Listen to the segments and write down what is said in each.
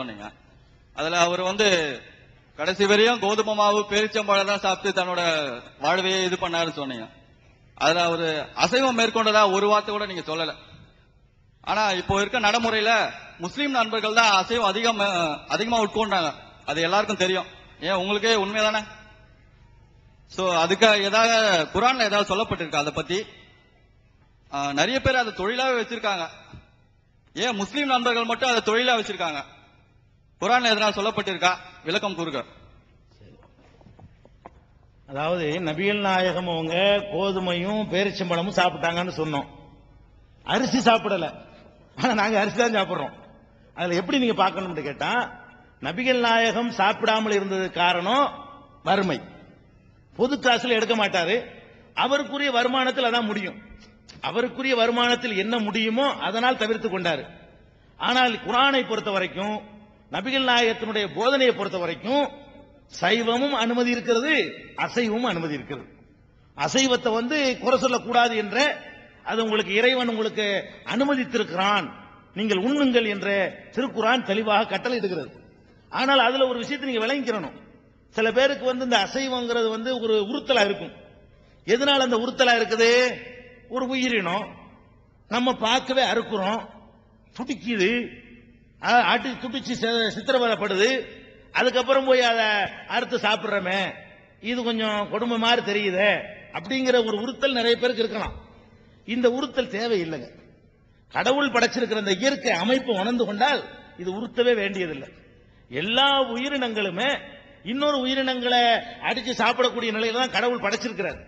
சொன்னீங்க. அதுல அவர் வந்து கடைசி வரையும் கோதுமை மாவு பேரிச்சம்பழம் தான் சாப்பிட்டு தன்னோட வாழ்வையே இது பண்ணாருன்னு சொன்னீங்க. அதுல அவரு அசைவம் மேற்கொண்டதா ஒரு வார்த்தை கூட நீங்க சொல்லல. ஆனா இப்போ இருக்க நடைமுறையில முஸ்லீம் நண்பர்கள் தான் அசைவம் அதிகம் அதிகமா உட்கொண்டாங்க. அது எல்லாருக்கும் தெரியும். ஏன் உங்களுக்கே உண்மைதானே? சோ அதுக்கு ஏதாவது குரான்ல ஏதாவது சொல்லப்பட்டிருக்கு அதை பத்தி? நிறைய பேர் அதை தொழிலாவே வச்சிருக்காங்க. ஏன் முஸ்லீம் நண்பர்கள் மட்டும் அதை தொழிலா வச்சிருக்காங்க? குரான் எதனால் சொல்லப்பட்டிருக்கா? விளக்கம் கூறுக. அதாவது நபிகள் நாயகம் அவங்க கோதுமையும் பேரிச்சம்பழமும் சாப்பிட்டாங்கன்னு சொன்னோம். அரிசி சாப்பிடல. ஆனா நாங்க அரிசி தான் சாப்பிடுறோம். அதுல எப்படி நீங்க பார்க்கணும்னு கேட்டா நபிகள் நாயகம் சாப்பிடாமல் இருந்தது காரணம் வறுமை. பொது காசுல எடுக்க மாட்டாரு. அவருக்குரிய வருமானத்தில் அதான் முடியும். அவருக்குரிய வருமானத்தில் என்ன முடியுமோ அதனால் தவிர்த்து கொண்டாரு. ஆனால் குரானை பொறுத்த வரைக்கும் நபிகள் நாயகத்தினுடைய போதனையை பொறுத்த வரைக்கும் சைவமும் அனுமதி இருக்கிறது அசைவமும் அனுமதி இருக்கிறது. அசைவத்தை வந்து குறை சொல்லக்கூடாது என்ற அது உங்களுக்கு இறைவன் உங்களுக்கு அனுமதித்திருக்கிறான். நீங்கள் உண்ணுங்கள் என்ற திருக்குறான் தெளிவாக கட்டளையிடுகிறது. ஆனால் அதுல ஒரு விஷயத்தை நீங்க விளங்கிக்கிறணும் சில பேருக்கு வந்து இந்த அசைவங்கிறது வந்து ஒரு உறுத்தலா இருக்கும். எதனால அந்த உறுத்தலா இருக்குது? ஒரு உயிரினம். நம்ம பார்க்கவே அறுக்குறோம். துடிக்குது. ஆட்டுக்கு துப்பிச்சு சி- சித்திரவதைப்படுது. அதுக்கப்புறம் போய் அதை அறுத்து சாப்பிட்றமே. இது கொஞ்சம் கொடுமை மாதிரி தெரியுதே. அப்படிங்கிற ஒரு உறுத்தல் நிறைய பேருக்கு இருக்கலாம். இந்த உறுத்தல் தேவையில்லைங்க. கடவுள் படைச்சிருக்கிற இந்த இயற்கை அமைப்பு உணர்ந்து கொண்டால் இது உறுத்தவே வேண்டியதில்லை. எல்லா உயிரினங்களுமே இன்னொரு உயிரினங்களை அடிச்சு சாப்பிடக்கூடிய நிலையில தான் கடவுள் படைச்சிருக்கிறார்.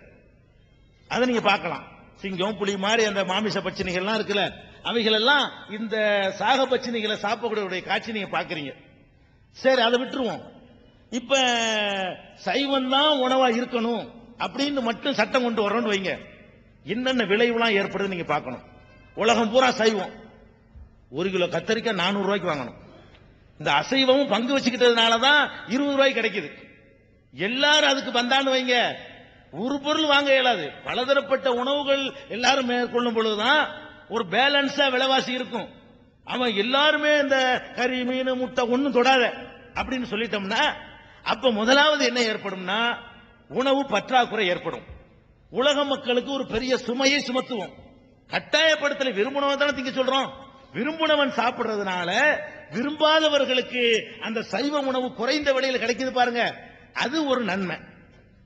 அதை நீங்க பார்க்கலாம். சிங்கம் புலி மாதிரி அந்த மாமிச பட்சணிகள்லாம் இருக்குல்ல. அவைகளெல்லாம் இந்த சாக பச்சினிகளை சாப்பிடக்கூடிய காட்சி நீங்க பாக்குறீங்க சரி அதை விட்டுருவோம். இப்ப சைவம் தான் உணவா இருக்கணும் அப்படின்னு மட்டும் சட்டம் கொண்டு வரோம்னு வைங்க. என்னென்ன விளைவுலாம் ஏற்படுது நீங்க பார்க்கணும். உலகம் பூரா சைவம். ஒரு கிலோ கத்தரிக்காய் நானூறு ரூபாய்க்கு வாங்கணும். இந்த அசைவமும் பங்கு வச்சுக்கிட்டதுனால தான் இருபது ரூபாய்க்கு கிடைக்குது. எல்லாரும் அதுக்கு வந்தான்னு வைங்க. ஒரு பொருள் வாங்க இயலாது. பலதரப்பட்ட உணவுகள் எல்லாரும் மேற்கொள்ளும் பொழுதுதான் ஒரு பேலன்ஸா விலைவாசி இருக்கும். அவன் எல்லாருமே இந்த கறி மீன் முட்டை ஒன்றும் தொடாத. அப்படின்னு சொல்லிட்டோம்னா அப்ப முதலாவது என்ன ஏற்படும்னா உணவு பற்றாக்குறை ஏற்படும். உலக மக்களுக்கு ஒரு பெரிய சுமையை சுமத்துவோம். கட்டாயப்படுத்தல விரும்பினவன் தானே திங்க சொல்றோம். விரும்பினவன் சாப்பிடுறதுனால விரும்பாதவர்களுக்கு அந்த சைவ உணவு குறைந்த விலையில் கிடைக்குது பாருங்க. அது ஒரு நன்மை.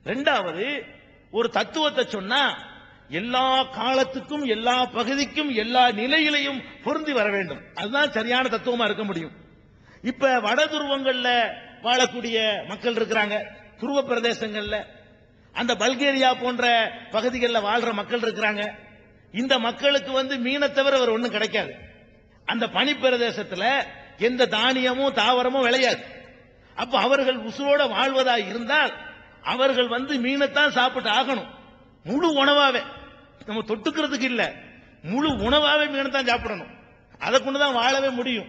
ரெண்டாவது ஒரு தத்துவத்தை சொன்னா எல்லா காலத்துக்கும் எல்லா பகுதிக்கும் எல்லா நிலையிலையும் பொருந்தி வர வேண்டும். அதுதான் சரியான தத்துவமா இருக்க முடியும். இப்ப வட துருவங்கள்ல வாழக்கூடிய மக்கள் இருக்கிறாங்க. துருவ பிரதேசங்கள்ல. அந்த பல்கேரியா போன்ற பகுதிகளில் வாழ்ற மக்கள் இருக்கிறாங்க. இந்த மக்களுக்கு வந்து மீனை தவிர வேற ஒண்ணும் கிடைக்காது. அந்த பனிப்பிரதேசத்துல எந்த தானியமும் தாவரமும் விளையாது. அப்ப அவர்கள் உசுரோட வாழ்வதா இருந்தால் அவர்கள் வந்து மீனைத்தான் சாப்பிட்டு ஆகணும். முழு உணவாவே. நம்ம தொட்டுக்கிறதுக்கு இல்ல. முழு உணவாவே மீனை தான் சாப்பிடணும். அதை கொண்டுதான் வாழவே முடியும்.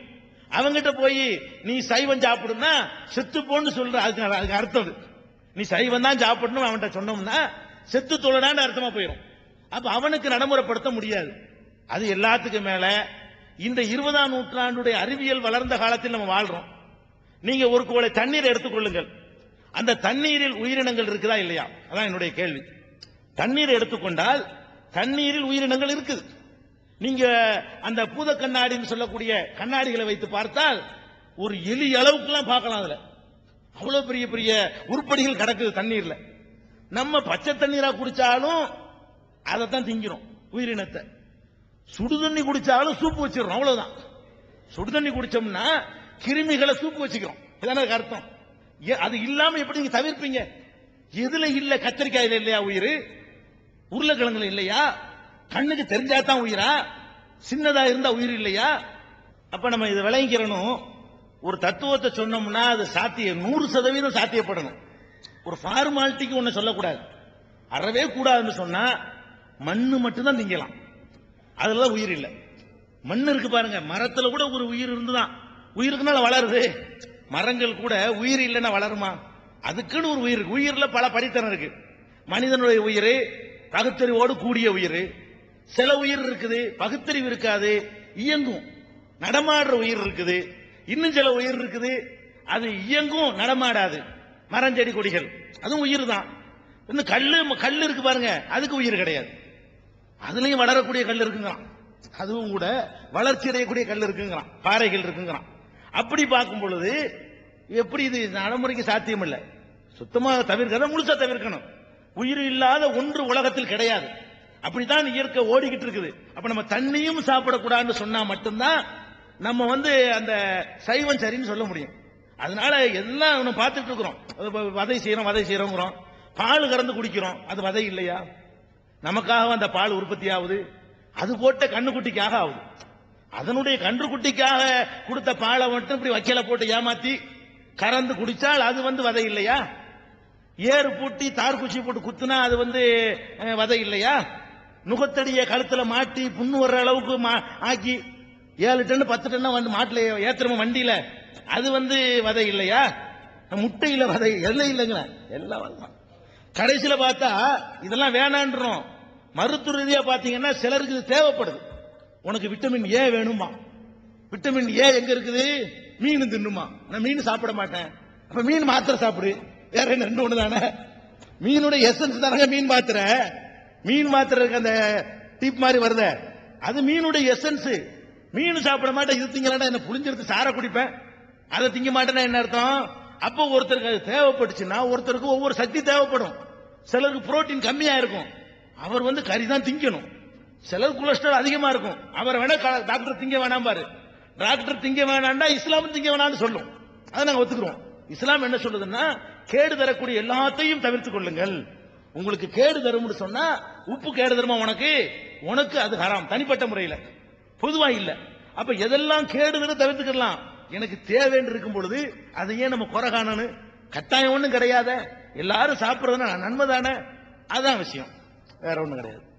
அவங்கிட்ட போய் நீ சைவம் சாப்பிடுனா செத்து போன்னு சொல்ற. அதுக்கு அதுக்கு அர்த்தம் அது. நீ சைவம் தான் சாப்பிடணும் அவன்கிட்ட சொன்னோம்னா செத்து தொழடான்னு அர்த்தமா போயிடும் அப்ப அவனுக்கு நடைமுறைப்படுத்த முடியாது. அது எல்லாத்துக்கும் மேல இந்த இருபதாம் நூற்றாண்டுடைய அறிவியல் வளர்ந்த காலத்தில் நம்ம வாழ்றோம். நீங்க ஒரு கோளை தண்ணீர் எடுத்துக்கொள்ளுங்கள். அந்த தண்ணீரில் உயிரினங்கள் இருக்குதா இல்லையா? அதான் என்னுடைய கேள்வி. தண்ணீர் எடுத்துக்கொண்டால் தண்ணீரில் உயிரினங்கள் இருக்குது. நீங்க அந்த பூத கண்ணாடின்னு சொல்லக்கூடிய கண்ணாடிகளை வைத்து பார்த்தால் ஒரு எலி அளவுக்குலாம் பார்க்கலாம் அதுல. அவ்வளவு பெரிய பெரிய உருப்படிகள் கிடக்குது தண்ணீர்ல. நம்ம பச்சை தண்ணீரா குடிச்சாலும் அதை தான் திங்கிறோம் உயிரினத்தை. சுடு தண்ணி குடிச்சாலும் சூப்பு வச்சிடறோம் அவ்வளவுதான். சுடு தண்ணி குடிச்சோம்னா கிருமிகளை சூப்பு வச்சுக்கிறோம். இதான அர்த்தம். அது இல்லாம எப்படி நீங்க தவிர்ப்பீங்க? எதுல இல்ல கத்திரிக்காயில இல்லையா உயிர்? உருளைக்கிழங்குல இல்லையா? கண்ணுக்கு தெரிஞ்சாதான் உயிரா? சின்னதா இருந்தா உயிர் இல்லையா? அப்ப நம்ம இதை விளங்கிக்கிறனும் ஒரு தத்துவத்தை சொன்னோம்னா அது சாத்திய நூறு சதவீதம் சாத்தியப்படணும். ஒரு ஃபார்மாலிட்டிக்கு ஒண்ணு சொல்லக்கூடாது. அறவே கூடாதுன்னு சொன்னா மண்ணு மட்டும்தான் திங்கலாம். அதுல உயிர் இல்லை. மண் இருக்கு பாருங்க. மரத்துல கூட ஒரு உயிர் இருந்துதான். உயிருக்குனால வளருது. மரங்கள் கூட உயிர் இல்லைன்னா வளருமா? அதுக்குன்னு ஒரு உயிர் இருக்கு. உயிர்ல பல படித்தனம் இருக்கு. மனிதனுடைய உயிர் பகுத்தறிவோடு கூடிய உயிர். சில உயிர் இருக்குது பகுத்தறிவு இருக்காது இயங்கும். நடமாடுற உயிர் இருக்குது. இன்னும் சில உயிர் இருக்குது அது இயங்கும் நடமாடாது. மரஞ்செடி கொடிகள் அதுவும் உயிர் தான் இன்னும் கல்லு கல் இருக்கு பாருங்க அதுக்கு உயிர் கிடையாது. அதுலயும் வளரக்கூடிய கல் இருக்குங்கிறான். அதுவும் கூட வளர்ச்சி அடையக்கூடிய கல் இருக்குங்கிறான். பாறைகள் இருக்குங்கிறான். அப்படி பார்க்கும் பொழுது எப்படி இது நடைமுறைக்கு சாத்தியம் இல்லை சுத்தமாக தவிர்க்கிறத முழுசா தவிர்க்கணும். உயிர் இல்லாத ஒன்று உலகத்தில் கிடையாது. அப்படித்தான் இயற்கை ஓடிக்கிட்டு இருக்குது. அப்ப நம்ம தண்ணியும் சாப்பிடக்கூடாதுன்னு சொன்னா மட்டும்தான் நம்ம வந்து அந்த சைவம் சரின்னு சொல்ல முடியும். அதனால எல்லாம் நம்ம பார்த்துட்டு இருக்கிறோம். வதை செய்யறோம் வதை செய்யறோங்கிறோம். பால் கறந்து குடிக்கிறோம். அது வதை இல்லையா? நமக்காக அந்த பால் உற்பத்தி ஆகுது அது போட்ட கண்ணுக்குட்டிக்காக ஆகுது. அதனுடைய கன்றுக்குட்டிக்காக கொடுத்த பாலை மட்டும் இப்படி வக்கீல போட்டு ஏமாத்தி கறந்து குடிச்சால் அது வந்து வதை இல்லையா? ஏறு பூட்டி தார் குச்சி போட்டு குத்துனா அது வந்து வதை இல்லையா? நுகத்தடிய கழுத்துல மாட்டி புண்ணு வர்ற அளவுக்கு மா- ஆக்கி ஏழு டன் பத்து டன் வந்து மாட்டுல ஏத்துறோம் வண்டியில? அது வந்து வதை இல்லையா? முட்டையில வதை எல்லாம் இல்லைங்களேன் எல்லாம் வரலாம் கடைசியில பார்த்தா இதெல்லாம் வேணான்றோம். மருத்துவ ரீதியா பாத்தீங்கன்னா சிலருக்கு இது தேவைப்படுது. உனக்கு விட்டமின் ஏ வேணுமா? விட்டமின் ஏ எங்க இருக்குது? மீன் தின்னுமா? நான் மீன் சாப்பிட மாட்டேன். அப்ப மீன் மாத்திரை சாப்பிடு. வேற என்ன ரெண்டு ஒண்ணு தானே? மீனுடைய எசன்ஸ் தானங்க மீன் மாத்திர. மீன் மாத்திரக்கு அந்த டிப் மாதிரி வருத. அது மீனுடைய எசன்ஸ் மீன் சாப்பிட மாட்டேன் இது திங்கலடா என்ன புளிஞ்செடுத்து சாரை குடிப்பேன். அதை திங்க மாட்டேன்னா என்ன அர்த்தம்? அப்போ ஒருத்தருக்கு அது தேவைப்பட்டுச்சுன்னா ஒருத்தருக்கு ஒவ்வொரு சக்தி தேவைப்படும். சிலருக்கு புரோட்டீன் கம்மியா இருக்கும். அவர் வந்து கறி தான் திங்கணும். சிலர் கொலஸ்ட்ரால் அதிகமா இருக்கும். அவர் வேணா க- டாக்டர் திங்க வேணாம் பாரு. டாக்டர் திங்க வேணாம்டா இஸ்லாம் திங்க வேணாம்னு சொல்லும். அதை நாங்கள் ஒத்துக்கிறோம். இஸ்லாம் என்ன சொல்லுதுன்னா கேடு தரக்கூடிய எல்லாத்தையும் தவிர்த்துக் கொள்ளுங்கள். உங்களுக்கு கேடு தரும்னு சொன்னா உப்பு கேடு தருமா உனக்கு? உனக்கு அது ஹராம். தனிப்பட்ட முறையில். பொதுவா இல்ல. அப்ப எதெல்லாம் கேடுதல தவிர்த்துக்கலாம் எனக்கு தேவைன்னு இருக்கும் பொழுது அதை ஏன் நம்ம குறை காணணும். கட்டாயம் ஒண்ணும் கிடையாத. எல்லாரும் சாப்பிடுறதுனா நன்மை தானே? அதான் விஷயம். வேற ஒன்றும் கிடையாது.